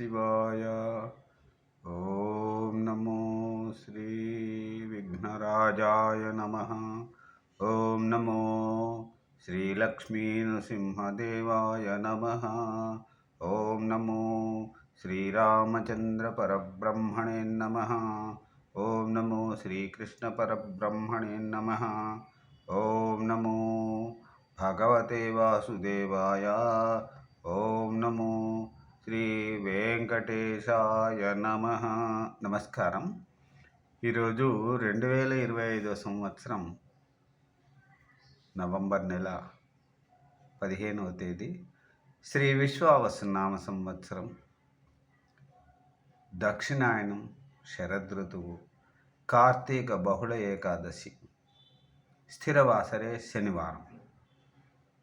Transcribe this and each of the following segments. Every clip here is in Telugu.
శివాయ ఓం నమో శ్రీ విఘ్నరాజాయ నమ ఓం నమో శ్రీలక్ష్మీనృసింహదేవాయ నమ ఓం నమో శ్రీరామచంద్రపరబ్రహ్మణే నమ ఓం నమో శ్రీకృష్ణపరబ్రహ్మణే నమ ఓం నమో భగవతే వాసుదేవాయ ఓం నమో శ్రీ వెంకటేశాయ నమ. నమస్కారం. ఈరోజు రెండు వేల ఇరవై ఐదో సంవత్సరం నవంబర్ నెల పదిహేనవ తేదీ. శ్రీ విశ్వావసునామ సంవత్సరం. దక్షిణాయనం శరదృతువు కార్తీక బహుళ ఏకాదశి స్థిరవాసరే శనివారం.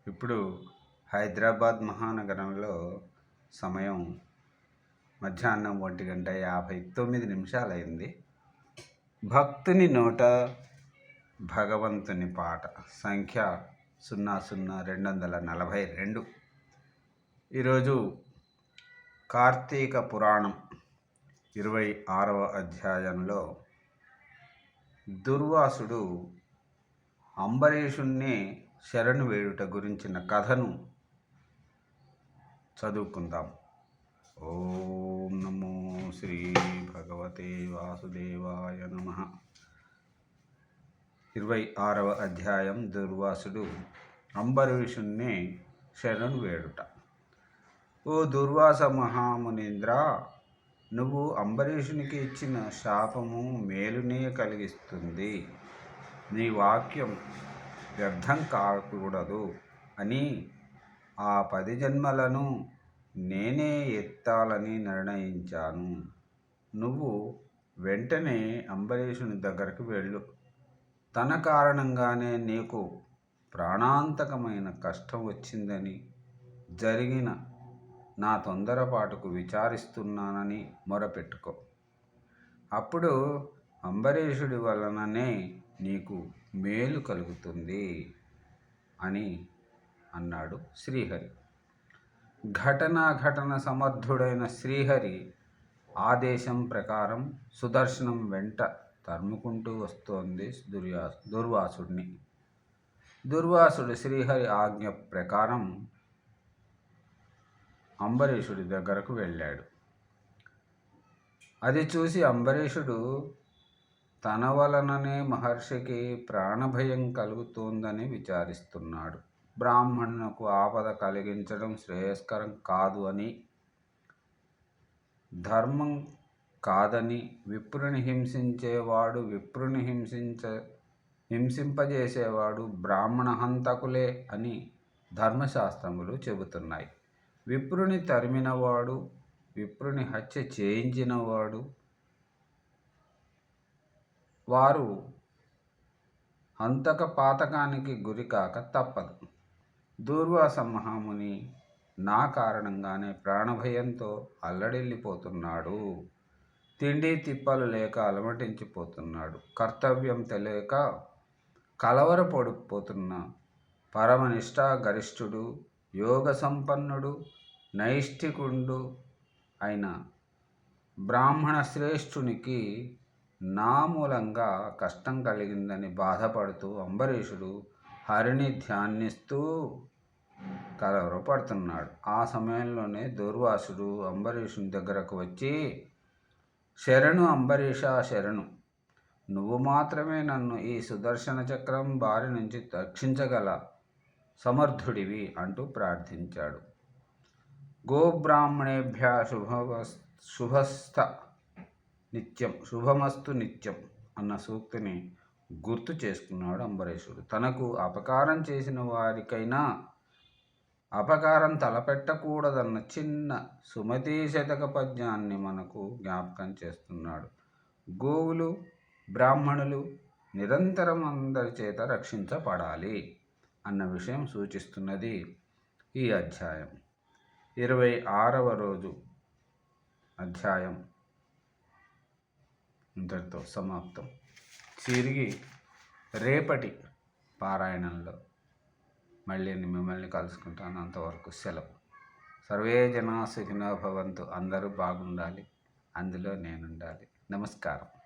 ఇప్పుడు హైదరాబాద్ మహానగరంలో సమయం మధ్యాహ్నం ఒంటి గంట యాభై తొమ్మిది నిమిషాలైంది. భక్తుని నోట భగవంతుని పాట సంఖ్య సున్నా సున్నా రెండు వందల నలభై రెండు. ఈరోజు కార్తీక పురాణం ఇరవై ఆరవ అధ్యాయంలో దుర్వాసుడు అంబరీషుణ్ణి శరణు వేడుట గురించిన కథను చదువుకుందాం. ఓం నమో శ్రీ భగవతే వాసుదేవాయ నమ. ఇరవై ఆరవ అధ్యాయం దుర్వాసుడు అంబరీషుణ్ణి శరణు వేడుట. ఓ దుర్వాస మహామునీంద్ర నువ్వు అంబరీషునికి ఇచ్చిన శాపము మేలునే కలిగిస్తుంది. నీ వాక్యం వ్యర్థం కాకూడదు అని ఆ పది జన్మలను నేనే ఎత్తాలని నిర్ణయించాను. నువ్వు వెంటనే అంబరీషుని దగ్గరికి వెళ్ళు. తన కారణంగానే నీకు ప్రాణాంతకమైన కష్టం వచ్చిందని జరిగిన నా తొందరపాటుకు విచారిస్తున్నానని మొరపెట్టుకో. అప్పుడు అంబరీషుడి వలననే నీకు మేలు కలుగుతుంది అని అన్నాడు శ్రీహరి. ఘటనా ఘటన సమర్థుడైన శ్రీహరి ఆదేశం ప్రకారం సుదర్శనం వెంట తరుముకుంటూ వస్తోంది దుర్యా దుర్వాసుడిని. దుర్వాసుడు శ్రీహరి ఆజ్ఞ ప్రకారం అంబరీషుడి దగ్గరకు వెళ్ళాడు. అది చూసి అంబరీషుడు తన వలననే మహర్షికి ప్రాణభయం కలుగుతోందని విచారిస్తున్నాడు. బ్రాహ్మణునకు ఆపద కలిగించడం శ్రేయస్కరం కాదు అని ధర్మం కాదని విప్రుని హింసించేవాడు విప్రుని హింసించ హింసింపజేసేవాడు బ్రాహ్మణ హంతకులే అని ధర్మశాస్త్రములు చెబుతున్నాయి. విప్రుని తరిమినవాడు విప్రుని హత్య చేయించినవాడు వారు హంతక పాతకానికి గురి కాక తప్పదు. దూర్వాస మహాముని నా కారణంగానే ప్రాణభయంతో అల్లడిల్లిపోతున్నాడు. తిండి తిప్పలు లేక అలమటించిపోతున్నాడు. కర్తవ్యం తెలియక కలవరపడిపోతున్న పరమనిష్ట గరిష్ఠుడు యోగ సంపన్నుడు నైష్ఠికుండు అయిన బ్రాహ్మణ శ్రేష్ఠునికి నా మూలంగా కష్టం కలిగిందని బాధపడుతూ అంబరీషుడు హరిని ధ్యానిస్తూ కలవరపడుతున్నాడు ఆ సమయంలోనే దుర్వాసుడు అంబరీషుని దగ్గరకు వచ్చి శరణు అంబరీష శరణు. నువ్వు మాత్రమే నన్ను ఈ సుదర్శన చక్రం బారి నుంచి రక్షించగల సమర్థుడివి అంటూ ప్రార్థించాడు. గోబ్రాహ్మణేభ్య శుభ శుభస్థ నిత్యం శుభమస్తు నిత్యం అన్న సూక్తిని గుర్తు చేసుకున్నాడు అంబరీషుడు. తనకు అపకారం చేసిన వారికైనా అపకారం తలపెట్టకూడదన్న చిన్న సుమతీ శతక పద్యాన్ని మనకు జ్ఞాపకం చేస్తున్నాడు. గోవులు బ్రాహ్మణులు నిరంతరం అందరి చేత రక్షించబడాలి అన్న విషయం సూచిస్తున్నది ఈ అధ్యాయం. ఇరవై ఆరవ రోజు అధ్యాయం. ఇంతటితో సమాప్తం. తిరిగి రేపటి పారాయణంలో మళ్ళీ మిమ్మల్ని కలుసుకుంటాను అంతవరకు సెలవు. సర్వే జనా సుఖినో భవంతు. అందరూ బాగుండాలి. అందులో నేనుండాలి. నమస్కారం.